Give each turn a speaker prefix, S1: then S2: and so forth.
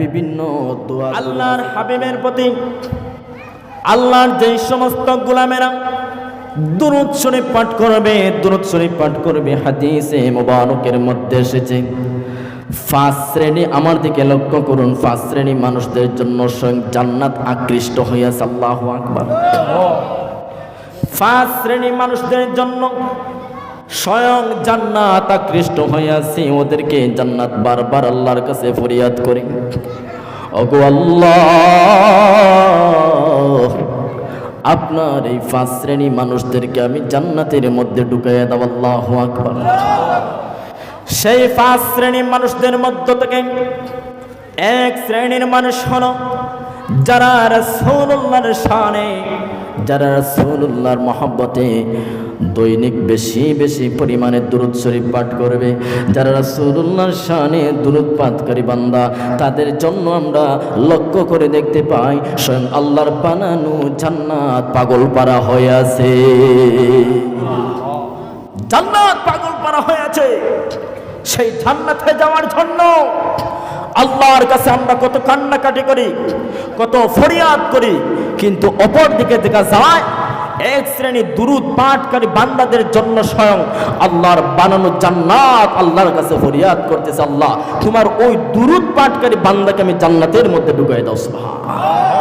S1: বিভিন্ন দোয়া
S2: আল্লাহর হাবিবের প্রতি আল্লাহর যেই সমস্ত গোলামেরা দুরুদ শরীফ পাঠ করবে, দুরুদ শরীফ পাঠ করবে, হাদিসে মোবারকের মধ্যে এসেছে। ফার্স্ট শ্রেণি আমার দিকে লক্ষ্য করুন, ফার্স্ট শ্রেণি মানুষদের জন্য স্বয়ং জান্নাত আকৃষ্ট হইয়াছে, আল্লাহ আকবার। ফার্স্ট শ্রেণি মানুষদের জন্য স্বয়ং জান্নাত আকৃষ্ট হইয়াছে, ওদেরকে জান্নাত বারবার আল্লাহর কাছে ফরিয়াদ করি। ওগো আল্লাহ, আপনার এই পাঁচ শ্রেণি মানুষদেরকে আমি জান্নাতের মধ্যে ঢুকাইয়া দাও, আল্লাহ আকবার। সেই পাঁচ শ্রেণির মানুষদের মধ্য থেকে এক শ্রেণির মানুষ হলো যারা রসৌল্লাহর শানে, যারা রসৌল্লাহর মহব্বতে দৈনিক বেশি বেশি পরিমাণে দুরুদ শরীফ পাঠ করবে। যারা রসৌল্লাহর শানে দুরুদ পাঠকারী বান্দা, তাদের জন্য আমরা লক্ষ্য করে দেখতে পাই, স্বয়ং আল্লাহর বানানো জান্নাত পাগল পারা হয়ে আছে। জান্নাত পাগল পারা হয়ে আছে। সেই জান্নাতে যাওয়ার জন্য আল্লাহর কাছে আমরা কত কান্নাকাটি করি, কত ফরিয়াদ করি, কিন্তু অপর দিকে দেখা যায় এক শ্রেণি দুরুদ পাঠকারী বান্দাদের জন্য স্বয়ং আল্লাহর বানানো জান্নাত, আল্লাহর কাছে ফরিয়াদ করতেছে আল্লাহ। তোমার ওই দুরুদ পাঠকারী বান্দাকে আমি জান্নাতের মধ্যে ঢুকাই দাও সুবহান